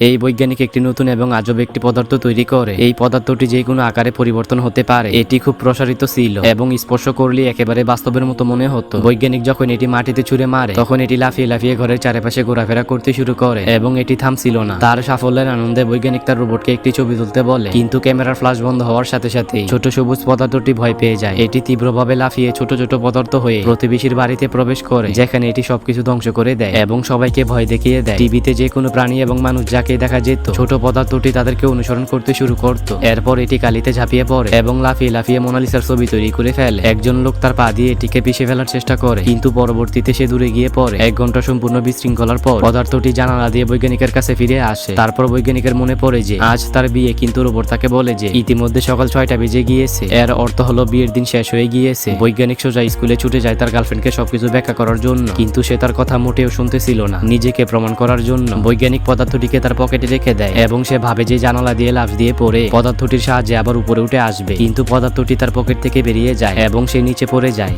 এই বৈজ্ঞানিক একটি নতুন এবং আজব একটি পদার্থ তৈরি করে। এই পদার্থটি যে কোনো আকারে পরিবর্তন হতে পারে। এটি খুব প্রসারিত ছিল এবং স্পর্শ করলে একেবারে বাস্তবের মতো মনে হতো। বৈজ্ঞানিক যখন এটি মাটিতে ছুঁড়ে মারে, তখন এটি লাফিয়ে লাফিয়ে ঘরের চারপাশে ঘোরাফেরা করতে শুরু করে এবং এটি থামছিল না। তার সাফল্যের আনন্দে বৈজ্ঞানিক তার রোবটকে একটি ছবি তুলতে বলে, কিন্তু ক্যামেরার ফ্লাশ বন্ধ হওয়ার সাথে সাথে ছোট সবুজ পদার্থটি ভয় পেয়ে যায়। এটি তীব্রভাবে লাফিয়ে ছোট ছোট পদার্থ হয়ে প্রতিবেশীর বাড়িতে প্রবেশ করে, যেখানে এটি সবকিছু ধ্বংস করে দেয় এবং সবাইকে ভয় দেখিয়ে দেয়। টিভিতে যে কোনো প্রাণী এবং মানুষ যাকে দেখা যেত। ছোট পদার্থটি তাদেরকে অনুসরণ করতে শুরু করত। এরপর এটি কালিতে ঝাঁপিয়ে পড়ে এবং লাফিয়ে লাফিয়ে মোনালিসার ছবি তৈরি করে ফেলে। একজন লোক তার পা দিয়ে এটিকে পিষে ফেলার চেষ্টা করে, কিন্তু পরবর্তীতে সে দূরে গিয়ে পড়ে। এক ঘণ্টা সম্পূর্ণ বিশৃঙ্খলার পর পদার্থটি জানালা দিয়ে বৈজ্ঞানিকের কাছে ফিরে আসে। তারপর বৈজ্ঞানিকের মনে পড়ে যে, আজ তার বিয়ে কিন্তু রোবট তাকে বলে যে, ইতিমধ্যে সকাল ছয়টা বেজে গিয়েছে। এর অর্থ হলো বিয়ের দিন শেষ হয়ে গিয়েছে। বৈজ্ঞানিক সোজা স্কুলে ছুটে যায় তার গার্লফ্রেন্ডকে সবকিছু ব্যাখ্যা করার জন্য। কিন্তু সে তার কথা মোটেও শুনতেছিল না, নিজেকে প্রমাণ করার জন্য। বৈজ্ঞানিক পদার্থটিকে তার পকেটে রেখে দেয় এবং সে ভাবে যে জানালা দিয়ে লাফ দিয়ে পড়ে, পদার্থটির সাহায্যে আবার উপরে উঠে আসবে। কিন্তু পদার্থটি তার পকেট থেকে বেরিয়ে যায় এবং সে নিচে পড়ে যায়।